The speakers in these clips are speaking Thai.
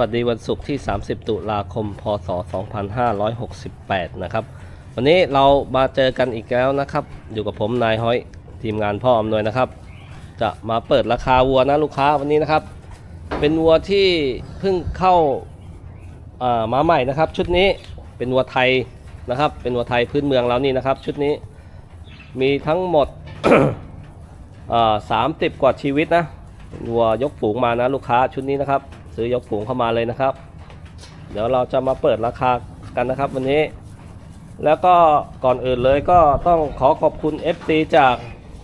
วัสดีวันศุกร์ที่ 30 ตุลาคม พศ 2568 นะครับ วันนี้เรามาเจอกันอีกแล้วนะครับ อยู่กับผมนายห้อยทีมงานพ่ออำนวยนะครับ จะมาเปิดราคาวัวนะลูกค้าวันนี้นะครับ เป็นวัวที่เพิ่งเข้าามาใหม่นะครับ ชุดนี้เป็นวัวไทยนะครับ เป็นวัวไทยพื้นเมืองเรานี่นะครับ ชุดนี้มีทั้งหมดสามสิบกว่าชีวิตนะวัวยกฝูงมานะลูกค้าชุดนี้นะครับ ซื้อยกฝูงเข้ามาเลยนะครับ เดี๋ยวเราจะมาเปิดราคากันนะครับวันนี้ แล้วก็ก่อนอื่นเลยก็ต้องขอขอบคุณ FC จาก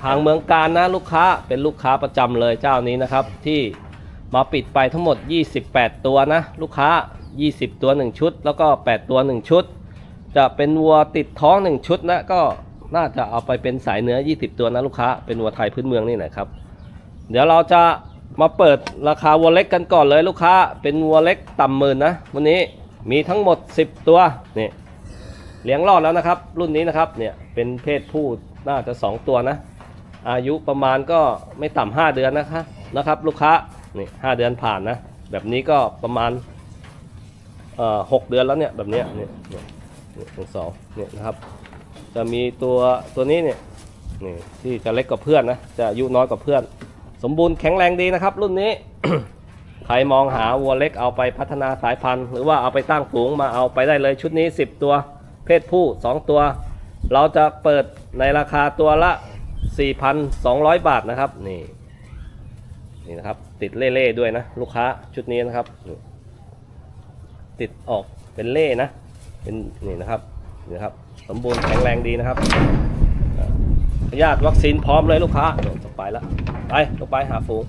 ทางเมืองการนะลูกค้าเป็นลูกค้าประจำเลยเจ้านี้นะครับ ที่มาปิดไปทั้งหมด 28 ตัวนะ ลูกค้า 20 ตัว 1 ชุด แล้วก็ 8 ตัว 1 ชุด จะเป็นวัวติดท้อง 1 ชุดนะก็น่าจะเอาไปเป็นสายเนื้อ 20 ตัวนะลูกค้า เป็นวัวไทยพื้นเมืองนี่แหละครับ เดี๋ยวเราจะ มาเปิดราคาวัวเล็กกันก่อนเลยลูกค้า เป็นวัวเล็กต่ำหมื่นนะ วันนี้มีทั้งหมด 10 ตัวนี่เลี้ยงรอดแล้วนะครับ รุ่นนี้นะครับเนี่ยเป็นเพศผู้น่าจะ 2 ตัวนะ อายุประมาณก็ไม่ต่ำห้าเดือนนะคะนะครับ ลูกค้านี่ห้าเดือนผ่านนะ แบบนี้ก็ประมาณเอ่อหกเดือนแล้วเนี่ยแบบเนี้ยเนี่ยเนี่ยเนี่ยหนึ่งสองเนี่ยนะครับ จะมีตัวตัวนี้เนี่ยนี่ที่จะเล็กกว่าเพื่อนนะจะอายุน้อยกว่าเพื่อน สมบูรณ์แข็งแรงดีนะครับรุ่นนี้ ใครมองหาวัวเล็กเอาไปพัฒนาสายพันธุ์ หรือว่าเอาไปตั้งฝูงมาเอาไปได้เลยชุดนี้ 10 ตัว เพศผู้ 2 ตัว เราจะเปิดในราคาตัวละ 4,200 บาทนะครับนี่นี่นะครับ ติดเล่ๆด้วยนะ ลูกค้าชุดนี้นะครับ ติดออกเป็นเล่นะเป็นนี่นะครับนี่นะครับ สมบูรณ์แข็งแรงดีนะครับ อ่าญาติวัคซีนพร้อมเลยลูกค้าเดี๋ยวจะไปแล้วไปลงไปหาฝูง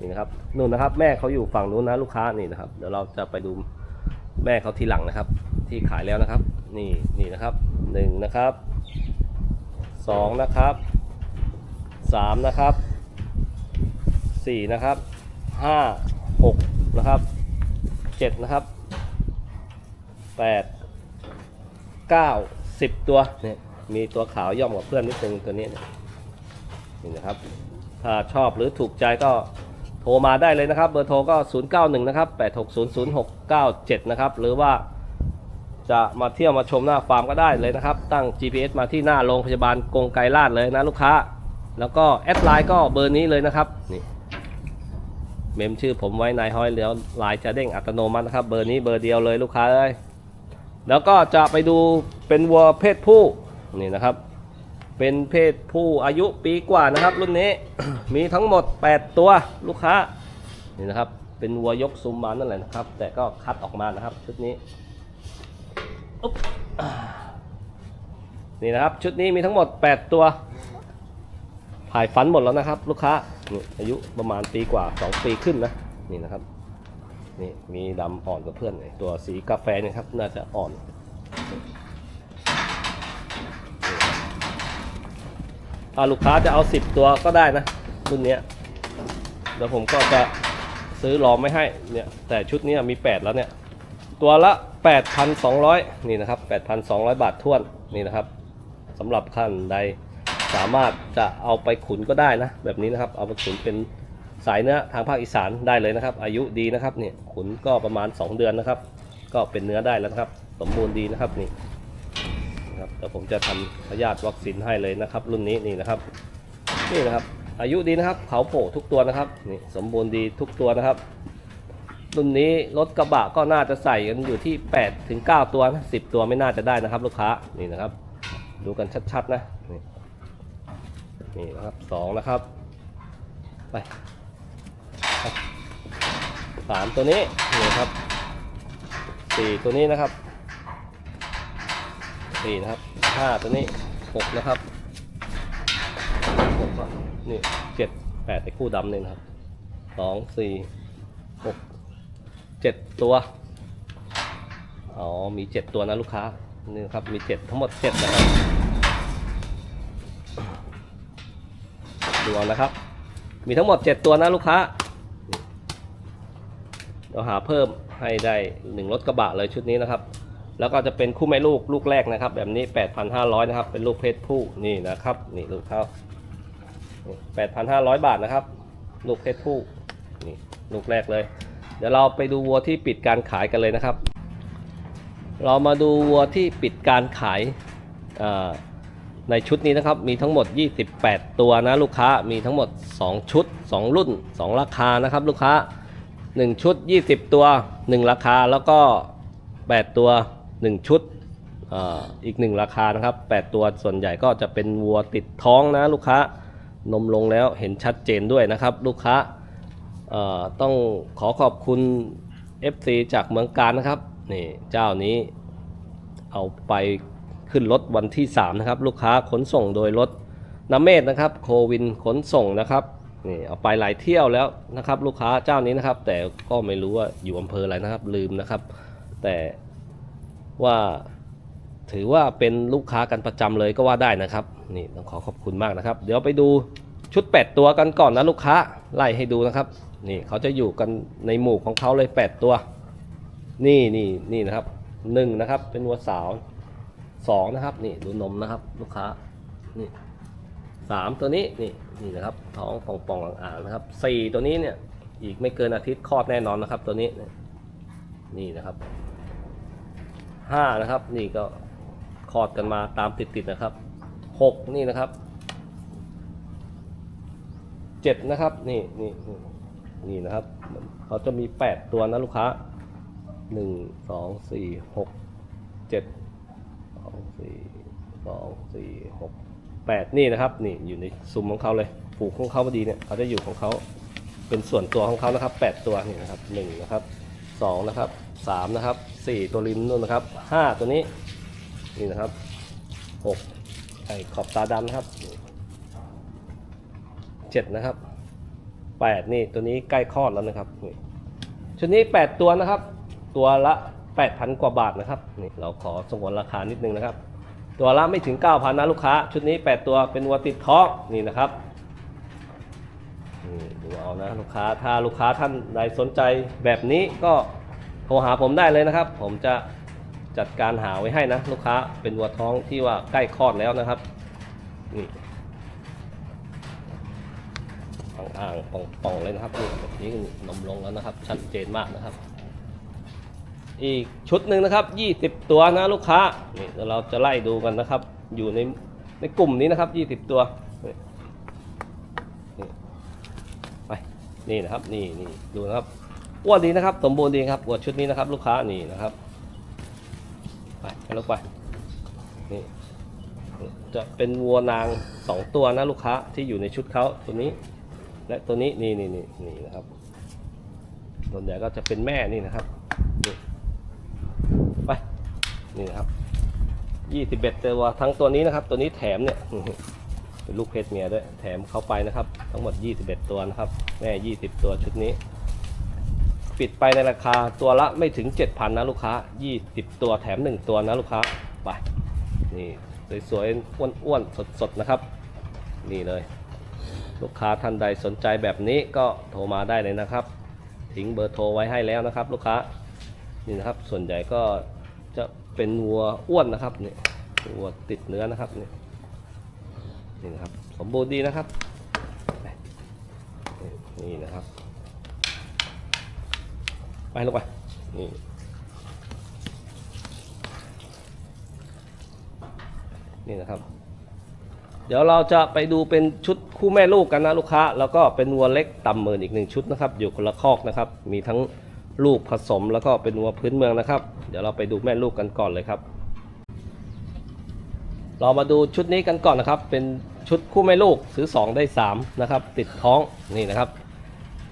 นี่นะครับนู่นนะครับ แม่เขาอยู่ฝั่งนู้นนะลูกค้านี่นะครับเดี๋ยวเราจะไปดูแม่เขาทีหลังนะครับ ที่ขายแล้วนะครับ นี่นี่นะครับหนึ่งนะครับสองนะครับสามนะครับสี่นะครับห้าหกนะครับเจ็ดนะครับแปด9 10ตัวเนี่ย มีตัวขาวย่อมกว่าเพื่อนนิดนึงตัวนี้เนี่ยนี่นะครับ ถ้าชอบหรือถูกใจก็โทรมาได้เลยนะครับ เบอร์โทรก็ 091 นะครับ 8600697 นะครับ หรือว่าจะมาเที่ยวมาชมหน้าฟาร์มก็ได้เลยนะครับ ตั้ง GPS มาที่หน้าโรงพยาบาลกงไกรลาดเลยนะลูกค้า แล้วก็แอดไลน์ก็เบอร์นี้เลยนะครับนี่เมมชื่อผมไว้นายห้อยเลี้ยวไลน์จะเด้งอัตโนมัตินะครับ เบอร์นี้เบอร์เดียวเลยลูกค้าเอ้ยแล้วก็จะไปดูเป็นวัวเพศผู้ นี่นะครับ เป็นเพศผู้อายุปีกว่านะครับ รุ่นนี้ มีทั้งหมด 8 ตัวลูกค้า นี่นะครับ เป็นวัวยกซุมมานั่นแหละนะครับ แต่ก็คัดออกมานะครับชุดนี้นี่นะครับ ชุดนี้มีทั้งหมด 8 ตัวถ่ายฟันหมดแล้วนะครับ ลูกค้านี่อายุประมาณปีกว่า 2 ปีขึ้นนะนี่นะครับนี่มีดำอ่อนกว่าเพื่อนตัวสีกาแฟนะครับ น่าจะอ่อนถ้า ลูกค้าจะเอา 10 ตัวก็ได้นะรุ่นนี้เดี๋ยวผมก็จะซื้อรอไม่ให้เนี่ยแต่ชุดนี้มี 8 แล้วเนี่ยตัวละ 8,200 นี่นะครับ 8,200 บาทท้วนนี่นะครับสำหรับขั้นใดสามารถจะเอาไปขุนก็ได้นะ แบบนี้นะครับ เอาไปขุนเป็นสายเนื้อทางภาคอีสานได้เลยนะครับ อายุดีนะครับเนี่ยขุนก็ประมาณ 2 เดือนนะครับ ก็เป็นเนื้อได้แล้วนะครับ สมบูรณ์ดีนะครับนี่ นะครับเดี๋ยวผมจะทำพยาธิวัคซีนให้เลยนะครับ รุ่นนี้นี่นะครับ นี่นะครับ อายุดีนะครับเขาโผล่ทุกตัวนะครับนี่สมบูรณ์ดีทุกตัวนะครับ รุ่นนี้รถกระบะก็น่าจะใส่กันอยู่ที่8ถึง9ตัวนะ10 ตัวไม่น่าจะได้นะครับ ลูกค้านี่นะครับ ดูกันชัดๆนะนี่นี่นะครับสองนะครับไปสามตัวนี้นี่ครับสี่ตัวนี้นะครับ สี่นะครับห้าตัวนี้หกนะครับหกอะนี่เจ็ดแปดไอ้คู่ดำเนี่ยนะครับสองสี่หกเจ็ดตัวอ๋อมีเจ็ดตัวนะลูกค้านี่ครับมีเจ็ดทั้งหมดเจ็ดนะครับดูเอานะครับ มีทั้งหมดเจ็ดตัวนะลูกค้าเราหาเพิ่มให้ได้หนึ่งรถกระบะเลยชุดนี้นะครับ แล้วก็จะเป็นคู่แม่ลูกลูกแรกนะครับ แบบนี้ 8,500 นะครับ เป็นลูกเพศผู้นี่นะครับนี่ลูกเขา8,500 บาทนะครับ ลูกเพศผู้นี่ลูกแรกเลย เดี๋ยวเราไปดูวัวที่ปิดการขายกันเลยนะครับ เรามาดูวัวที่ปิดการขายในชุดนี้นะครับมีทั้งหมด 28 ตัวนะลูกค้ามีทั้งหมด 2 ชุด 2 รุ่น 2 ราคานะครับลูกค้า 1 ชุด 20 ตัว 1 ราคาแล้วก็ 8 ตัว 1 ชุดอ่าอีก1ราคานะครับ 8 ตัวส่วนใหญ่ก็จะเป็นวัวติดท้องนะลูกค้านมลงแล้วเห็นชัดเจนด้วยนะครับ ลูกค้าอ่อต้องขอขอบคุณ FC จากเมืองการนะครับนี่เจ้านี้เอาไปขึ้นรถวันที่ 3 นะครับ ลูกค้าขนส่งโดยรถน้ำเมธนะครับโควินขนส่งนะครับนี่เอาไปหลายเที่ยวแล้วนะครับ ลูกค้าเจ้านี้นะครับ แต่ก็ไม่รู้ว่าอยู่อำเภออะไรนะครับลืมนะครับ แต่ ว่าถือว่าเป็นลูกค้ากันประจำเลยก็ว่าได้นะครับ นี่ต้องขอขอบคุณมากนะครับ เดี๋ยวไปดูชุด 8 ตัวกันก่อนนะลูกค้าไล่ให้ดูนะครับ นี่เขาจะอยู่กันในหมู่ของเขาเลย 8 ตัว นี่นี่นี่นะครับหนึ่งนะครับเป็นวัวสาวสองนะครับนี่ดูนมนะครับ ลูกค้านี่สามตัวนี้นี่นี่นะครับท้องป่องป่องๆอ่างนะครับสี่ตัวนี้เนี่ยอีกไม่เกินอาทิตย์คลอดแน่นอนนะครับ ตัวนี้นี่นะครับ ห้านะครับ นี่ก็คลอดกันมาตามติดๆนะครับหกนี่นะครับเจ็ดนะครับ นี่นี่นี่นี่นะครับ เขาจะมีแปดตัวนะลูกค้าหนึ่งสองสี่หกเจ็ดสองสี่สองสี่หกแปดนี่นะครับ นี่อยู่ในซุ้มของเขาเลยปลูกของเขาพอดีเนี่ยเขาจะอยู่ของเขาเป็นส่วนตัวของเขานะครับแปดตัวนี่นะครับหนึ่งนะครับ สองนะครับสามนะครับสี่ตัวริมนู่นนะครับห้าตัวนี้ นี่นะครับหกไอ้ขอบตาดำนะครับเจ็ดนะครับแปดนี่ตัวนี้ใกล้คลอดแล้วนะครับชุดนี้แปดตัวนะครับ ตัวละแปดพันกว่าบาทนะครับ นี่เราขอสงวนราคานิดนึงนะครับ ตัวละไม่ถึง 9,000 นะลูกค้า ชุดนี้ 8 ตัวเป็นวัวติดท้องนี่นะครับ นี่ดูเอานะลูกค้าถ้าลูกค้าท่านใดสนใจแบบนี้ก็โทรหาผมได้เลยนะครับ ผมจะจัดการหาไว้ให้นะ ลูกค้าเป็นวัวท้องที่ว่าใกล้คลอดแล้วนะครับนี่อ่างๆป่องๆเลยนะครับนี่แบบนี้นมลงแล้วนะครับ ชัดเจนมากนะครับ อีกชุดหนึ่งนะครับ 20 ตัวนะลูกค้านี่เดี๋ยวเราจะไล่ดูกันนะครับ อยู่ในในกลุ่มนี้นะครับ 20 ตัวนี่นี่ไป นี่นะครับนี่นี่ดูนะครับอ้วนดีนะครับ สมบูรณ์ดีครับอวนชุดนี้นะครับ ลูกค้านี่นะครับไปไปลูกไปนี่จะเป็นวัวนางสองตัวนะลูกค้าที่อยู่ในชุดเขาตัวนี้ และตัวนี้นี่นี่นี่นี่นะครับส่วนใหญ่ก็จะเป็นแม่นี่นะครับไปนี่นะครับยี่สิบเอ็ดตัวทั้งตัวนี้นะครับ ตัวนี้แถมเนี่ย เป็นลูกเพชรเมียด้วย แถมเขาไปนะครับ ทั้งหมด 21 ตัวนะครับ แม่ 20 ตัวชุดนี้ ปิดไปในราคาตัวละไม่ถึง 7,000 นะลูกค้า 20 ตัวแถม 1 ตัวนะลูกค้า ไป นี่สวยๆ อ้วนๆ สดๆ นะครับ นี่เลย ลูกค้าท่านใดสนใจแบบนี้ก็โทรมาได้เลยนะครับ ทิ้งเบอร์โทรไว้ให้แล้วนะครับ ลูกค้า นี่นะครับ ส่วนใหญ่ก็จะเป็นวัวอ้วนนะครับนี่วัวติดเนื้อนะครับนี่ นี่นะครับ สมบูรณ์ดีนะครับ นี่นะครับ ไปลงไป นี่นี่นะครับ เดี๋ยวเราจะไปดูเป็นชุดคู่แม่ลูกกันนะลูกค้า แล้วก็เป็นวัวเล็กต่ำหมื่นอีกหนึ่งชุดนะครับ อยู่คนละคอกนะครับ มีทั้งลูกผสมแล้วก็เป็นวัวพื้นเมืองนะครับ เดี๋ยวเราไปดูแม่ลูกกันก่อนเลยครับ เรามาดูชุดนี้กันก่อนนะครับ เป็นชุดคู่แม่ลูกซื้อ 2 ได้ 3 นะครับ ติดท้องนี่นะครับ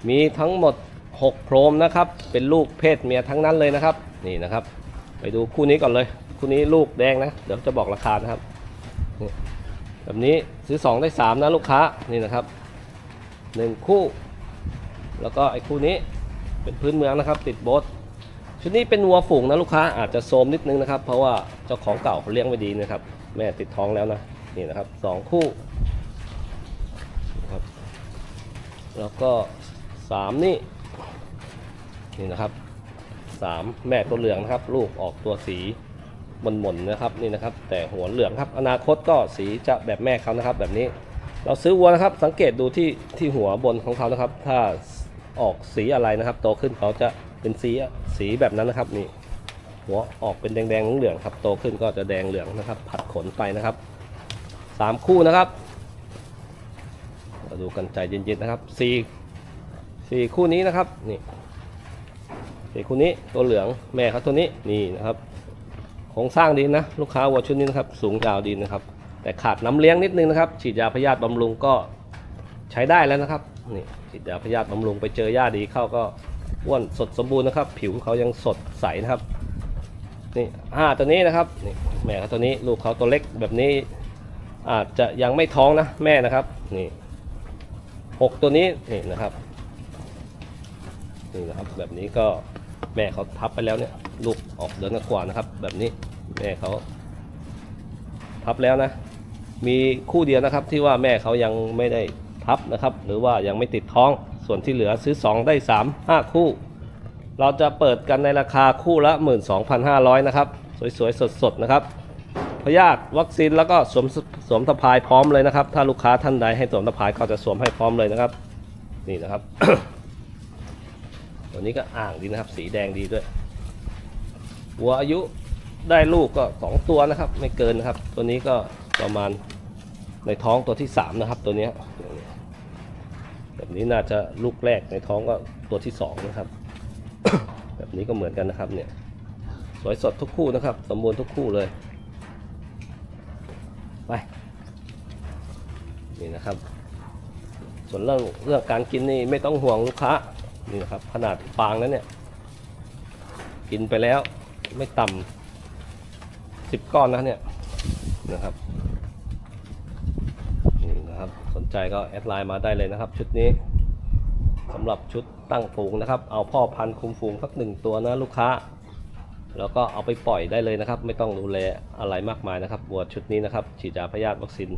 มีทั้งหมด 6โครมนะครับ เป็นลูกเพศเมียทั้งนั้นเลยนะครับ นี่นะครับ ไปดูคู่นี้ก่อนเลย คู่นี้ลูกแดงนะ เดี๋ยวจะบอกราคานะครับ แบบนี้ซื้อ 2 ได้ 3 นะลูกค้านี่นะครับ 1 คู่ แล้วก็ไอ้คู่นี้เป็นพื้นเมืองนะครับ ติดโบสชุดนี้เป็นวัวฝูงนะลูกค้าอาจจะโทรมนิดนึงนะครับ เพราะว่าเจ้าของเก่าเขาเลี้ยงไว้ดีนะครับ แม่ติดท้องแล้วนะนี่นะครับสองคู่นะครับแล้วก็สามนี่นี่นะครับสามแม่ตัวเหลืองนะครับ ลูกออกตัวสีหม่นๆนะครับนี่นะครับ แต่หัวเหลืองครับ อนาคตก็สีจะแบบแม่เขานะครับ แบบนี้เราซื้อวัวนะครับ สังเกตดูที่ที่หัวบนของเขานะครับ ถ้าออกสีอะไรนะครับ โตขึ้นเขาจะเป็นสีสีแบบนั้นนะครับนี่ หัวออกเป็นแดงๆเหลืองๆครับโตขึ้นก็จะแดงเหลืองนะครับ ผัดขนไปนะครับสามคู่นะครับมาดูกันใจเย็นๆนะครับสี่สี่คู่นี้นะครับนี่สี่คู่นี้ตัวเหลืองแม่เขาตัวนี้นี่นะครับโครงสร้างดีนะ ลูกค้าวัวชุดนี้นะครับ สูงยาวดีนะครับ แต่ขาดน้ำเลี้ยงนิดนึงนะครับ ฉีดยาพยาธิบำรุงก็ใช้ได้แล้วนะครับนี่ฉีดยาพยาธิบำรุงไปเจอหญ้าดีเข้าก็อ้วนสดสมบูรณ์นะครับ ผิวเขายังสดใสนะครับ นี่ห้าตัวนี้นะครับนี่แม่เขาตัวนี้ลูกเขาตัวเล็กแบบนี้อาจจะยังไม่ท้องนะแม่นะครับนี่หกตัวนี้นี่นะครับนี่นะครับแบบนี้ก็แม่เขาทับไปแล้วเนี่ยลูกออกเดือนกว่านะครับ แบบนี้แม่เขาทับแล้วนะ มีคู่เดียวนะครับที่ว่าแม่เขายังไม่ได้ทับนะครับ หรือว่ายังไม่ติดท้องส่วนที่เหลือซื้อ 2 ได้ 3 5 คู่ เราจะเปิดกันในราคาคู่ละ 12,500 นะครับ สวยๆ สดๆ นะครับ พยาธิวัคซีนแล้วก็สวมสวมสะพายพร้อมเลยนะครับ ถ้าลูกค้าท่านใดให้สวมสะพายก็จะสวมให้พร้อมเลยนะครับ นี่นะครับ ตัวนี้ก็อ่างดีนะครับ สีแดงดีด้วยวัวอายุได้ลูกก็ 2 ตัวนะครับ ไม่เกินนะครับ ตัวนี้ก็ประมาณในท้องตัวที่ 3 นะครับ ตัวนี้แบบนี้น่าจะลูกแรกในท้องก็ตัวที่ 2 นะครับ นี้ก็เหมือนกันนะครับเนี่ยสวยสดทุกคู่นะครับ สมบูรณ์ทุกคู่เลย ไป นี่นะครับ ส่วนเรื่องเรื่องการกินนี่ไม่ต้องห่วงลูกค้านี่นะครับ ขนาดฟางนั้นเนี่ย กินไปแล้วไม่ต่ำสิบก้อนนะเนี่ยนะครับนี่นะครับ สนใจก็แอดไลน์มาได้เลยนะครับ ชุดนี้ สำหรับชุดตั้งฝูงนะครับ เอาพ่อพันธุ์คุมฝูงสักหนึ่งตัวนะลูกค้า แล้วก็เอาไปปล่อยได้เลยนะครับ ไม่ต้องดูแลอะไรมากมายนะครับวัวชุดนี้นะครับฉีดยาพยาธิวัคซีน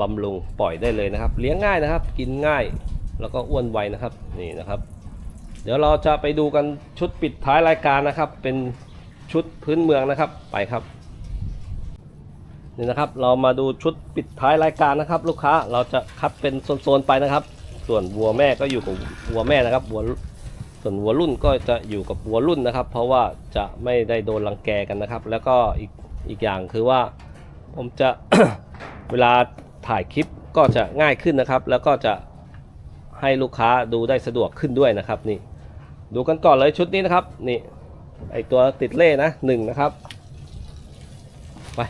บำรุงปล่อยได้เลยนะครับ เลี้ยงง่ายนะครับ กินง่ายแล้วก็อ้วนไวนะครับนี่นะครับ เดี๋ยวเราจะไปดูกันชุดปิดท้ายรายการนะครับ เป็นชุดพื้นเมืองนะครับไปครับนี่นะครับเรามาดูชุดปิดท้ายรายการนะครับ ลูกค้าเราจะคัดเป็นโซนๆไปนะครับ ส่วนวัวแม่ก็อยู่กับวัวแม่นะครับวัวส่วนวัวรุ่นก็จะอยู่กับวัวรุ่นนะครับ เพราะว่าจะไม่ได้โดนรังแกกันนะครับ แล้วก็อีกอีกอย่างคือว่าผมจะ เวลาถ่ายคลิปก็จะง่ายขึ้นนะครับ แล้วก็จะให้ลูกค้าดูได้สะดวกขึ้นด้วยนะครับนี่ ดูกันก่อนเลยชุดนี้นะครับ นี่ไอตัวติดเล่นะหนึ่งนะครับไป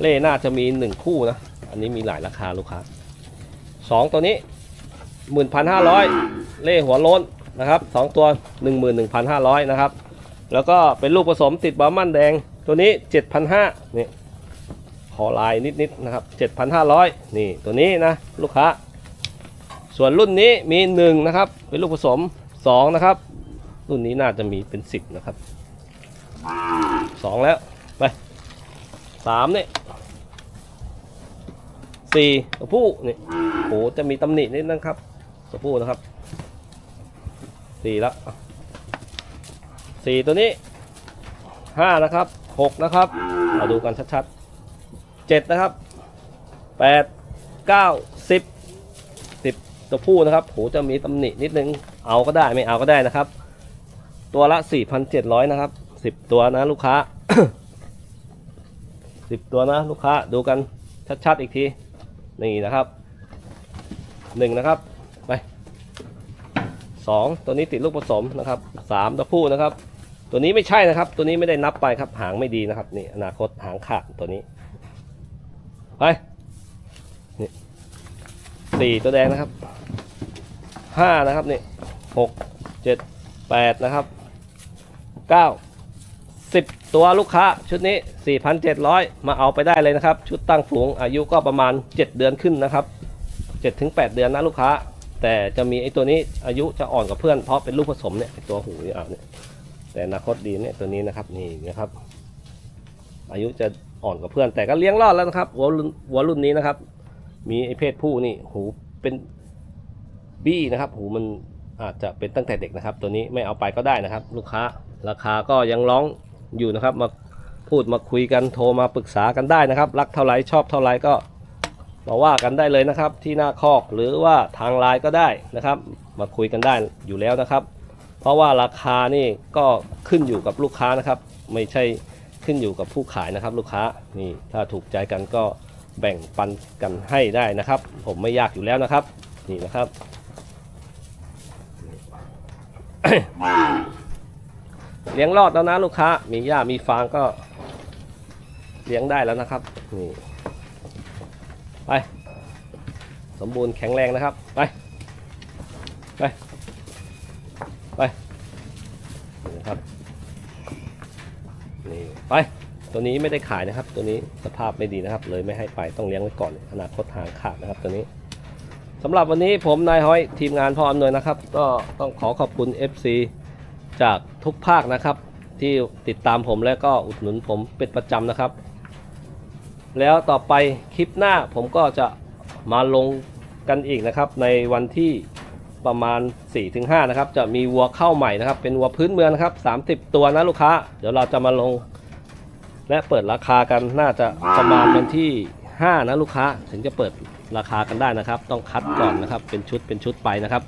เล่น่าจะมีหนึ่งคู่นะ อันนี้มีหลายราคาลูกค้า สองตัวนี้หมื่นพันห้าร้อยเล่หัวโล้นนะครับสองตัวหนึ่งหมื่นหนึ่งพันห้าร้อยนะครับ แล้วก็เป็นลูกผสมติดบามันแดงตัวนี้เจ็ดพันห้านี่ขอลายนิดๆนะครับเจ็ดพันห้าร้อยนี่ตัวนี้นะลูกค้า ส่วนรุ่นนี้มีหนึ่งนะครับ เป็นลูกผสมสองนะครับ รุ่นนี้น่าจะมีเป็นสิบนะครับสองแล้วไปสามนี่สี่ตัวผู้นี่ โอ้จะมีตำหนินิดนะครับตัวผู้นะครับสี่ล้วสี่ตัวนี้ห้านะครับหกนะครับมาดูกันชัดๆเจ็ดนะครับแปดเก้าสิบสิบตัวผู้นะครับโหจะมีตำหนินิดนึงเอาก็ได้ไม่เอาก็ได้นะครับ ตัวละสี่พันเจ็ดร้อยนะครับสิบตัวนะลูกค้าสิบตัวนะลูกค้าดูกันชัดๆอีกทีนี่นะครับ หนึ่งนะครับไปสองตัวนี้ติดลูกผสมนะครับสามตัวผู้นะครับ ตัวนี้ไม่ใช่นะครับ ตัวนี้ไม่ได้นับไปครับหางไม่ดีนะครับนี่อนาคตหางขาดตัวนี้ไปนี่สี่ตัวแดงนะครับห้านะครับนี่หกเจ็ดแปดนะครับเก้าสิบตัวลูกค้าชุดนี้ 4,700 มาเอาไปได้เลยนะครับ ชุดตั้งฝูงอายุก็ประมาณ 7 เดือนขึ้นนะครับ 7ถึง8เดือนนะลูกค้า แต่จะมีไอ้ตัวนี้อายุจะอ่อนกว่าเพื่อนเพราะเป็นลูกผสมเนี่ยตัวหูนี่อะเนี่ยแต่อนาคตดีเนี่ยตัวนี้นะครับนี่นะครับ อายุจะอ่อนกว่าเพื่อน แต่ก็เลี้ยงรอดแล้วนะครับวัวรุ่นวัวรุ่นนี้นะครับ มีไอ้เพศผู้นี่หูเป็นบี้นะครับ หูมันอาจจะเป็นตั้งแต่เด็กนะครับ ตัวนี้ไม่เอาไปก็ได้นะครับ ลูกค้าราคาก็ยังร้องอยู่นะครับ มาพูดมาคุยกันโทรมาปรึกษากันได้นะครับ รักเท่าไหรชอบเท่าไหรก็ มาว่ากันได้เลยนะครับ ที่หน้าคอกหรือว่าทางไลน์ก็ได้นะครับ มาคุยกันได้อยู่แล้วนะครับ เพราะว่าราคานี่ก็ขึ้นอยู่กับลูกค้านะครับ ไม่ใช่ขึ้นอยู่กับผู้ขายนะครับ ลูกค้านี่ถ้าถูกใจกันก็แบ่งปันกันให้ได้นะครับ ผมไม่ยากอยู่แล้วนะครับ นี่นะครับเลี้ยงรอดแล้วนะลูกค้า มีหญ้ามีฟางก็เลี้ยงได้แล้วนะครับนี่ ไป สมบูรณ์แข็งแรงนะครับ ไป ไป ไปนี่นะครับ นี่ไป ตัวนี้ไม่ได้ขายนะครับ ตัวนี้สภาพไม่ดีนะครับ เลยไม่ให้ไปต้องเลี้ยงไว้ก่อนอนาคตทางขาดนะครับตัวนี้สำหรับวันนี้ผมนายห้อยทีมงานพ่ออำนวยนะครับ ก็ต้องขอขอบคุณ FC จากทุกภาคนะครับ ที่ติดตามผมและก็อุดหนุนผมเป็นประจำนะครับ แล้วต่อไปคลิปหน้าผมก็จะมาลงกันอีกนะครับ ในวันที่ประมาณ 4-5 นะครับ จะมีวัวเข้าใหม่นะครับ เป็นวัวพื้นเมืองนะครับ 30 ตัวนะลูกค้า เดี๋ยวเราจะมาลง และเปิดราคากันน่าจะประมาณวันที่ 5 นะลูกค้า ถึงจะเปิดราคากันได้นะครับ ต้องคัดก่อนนะครับ เป็นชุดเป็นชุดไปนะครับ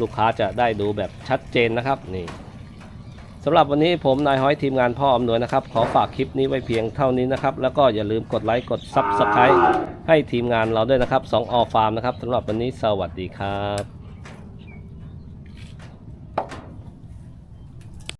ลูกค้าจะได้ดูแบบชัดเจนนะครับนี่ สำหรับวันนี้ผมนายห้อยทีมงานพ่ออำนวยนะครับ ขอฝากคลิปนี้ไว้เพียงเท่านี้นะครับ แล้วก็อย่าลืมกดไลค์กดซับสไครต์ให้ทีมงานเราด้วยนะครับ2ออฟาร์มนะครับสำหรับวันนี้สวัสดีครับ